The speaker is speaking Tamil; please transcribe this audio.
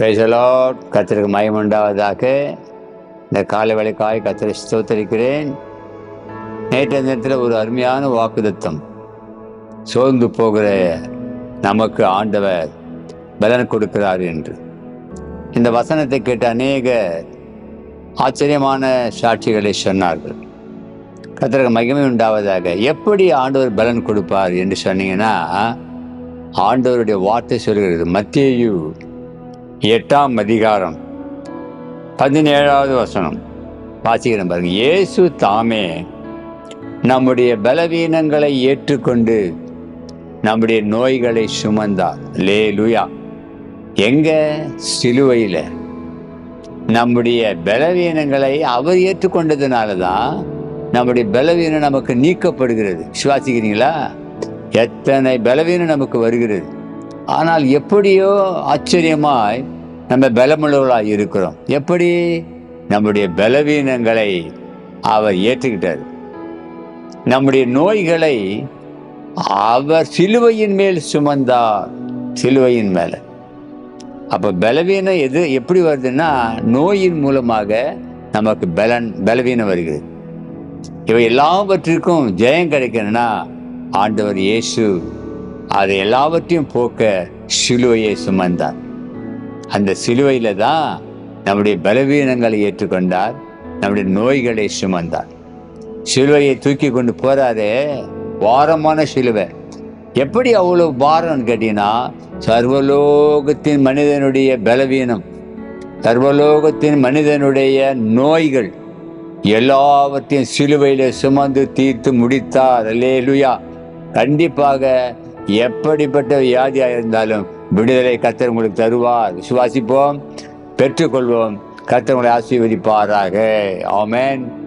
பேசலோ கத்திற்கு மயம் உண்டாவதாக. இந்த காலை வேலைக்காய் கத்திரை ஸ்தோத்தரிக்கிறேன். நேற்றைய நேரத்தில் ஒரு அருமையான வாக்குதத்தம் சோர்ந்து போகிற நமக்கு ஆண்டவர் பலன் கொடுக்கிறார் என்று. இந்த வசனத்தை கேட்ட அநேக ஆச்சரியமான சாட்சிகளை சொன்னார்கள். கத்திரக்கு மகிமை உண்டாவதாக. எப்படி ஆண்டவர் பலன் கொடுப்பார் என்று சொன்னீங்கன்னா ஆண்டவருடைய வார்த்தை சொல்கிறது. மத்தியையும் எட்டாம் அதிகாரம் பதினேழாவது வசனம். வாசிக்கிறேன் பாருங்க. இயேசு தாமே நம்முடைய பலவீனங்களை ஏற்றுக்கொண்டு நம்முடைய நோய்களை சுமந்தார். லே லுயா எங்க? சிலுவையில். நம்முடைய பலவீனங்களை அவர் ஏற்றுக்கொண்டதுனால தான் நம்முடைய பலவீனம் நமக்கு நீக்கப்படுகிறது. சுவாசிக்கிறீங்களா எத்தனை பலவீனம் நமக்கு வருகிறது. ஆனால் எப்படியோ ஆச்சரியமாய் நம்ம பலமுள்ளவர்களாக இருக்கிறோம். எப்படி? நம்முடைய பலவீனங்களை அவர் ஏற்றுக்கிட்டார். நம்முடைய நோய்களை அவர் சிலுவையின் மேல் சுமந்தார் சிலுவையின் மேல. அப்ப பலவீனம் எது எப்படி வருதுன்னா நோயின் மூலமாக நமக்கு பலன் பலவீனம் வருகிறது. இவை எல்லாவற்றிற்கும் ஜெயம் கிடைக்கணும்னா ஆண்டவர் இயேசு அது எல்லாவற்றையும் போக்க சிலுவையை சுமந்தார். அந்த சிலுவையில் தான் நம்முடைய பலவீனங்களை ஏற்றுக்கொண்டார் நம்முடைய நோய்களை சுமந்தார். சிலுவையை தூக்கி கொண்டு போறாரே வாரமான சிலுவை. எப்படி அவ்வளோ பாரம்னு கேட்டீங்கன்னா சர்வலோகத்தின் மனிதனுடைய பலவீனம் சர்வலோகத்தின் மனிதனுடைய நோய்கள் எல்லாவற்றையும் சிலுவையில சுமந்து தீர்த்து முடித்தார். அல்லேலுயா. கண்டிப்பாக எப்படிப்பட்ட வியாதியாக இருந்தாலும் விடுதலை கத்தர் உங்களுக்கு தருவார். விசுவாசிப்போம் பெற்றுக்கொள்வோம். கத்தர் உங்களை ஆசீர்வதிப்பாராக. ஆமேன்.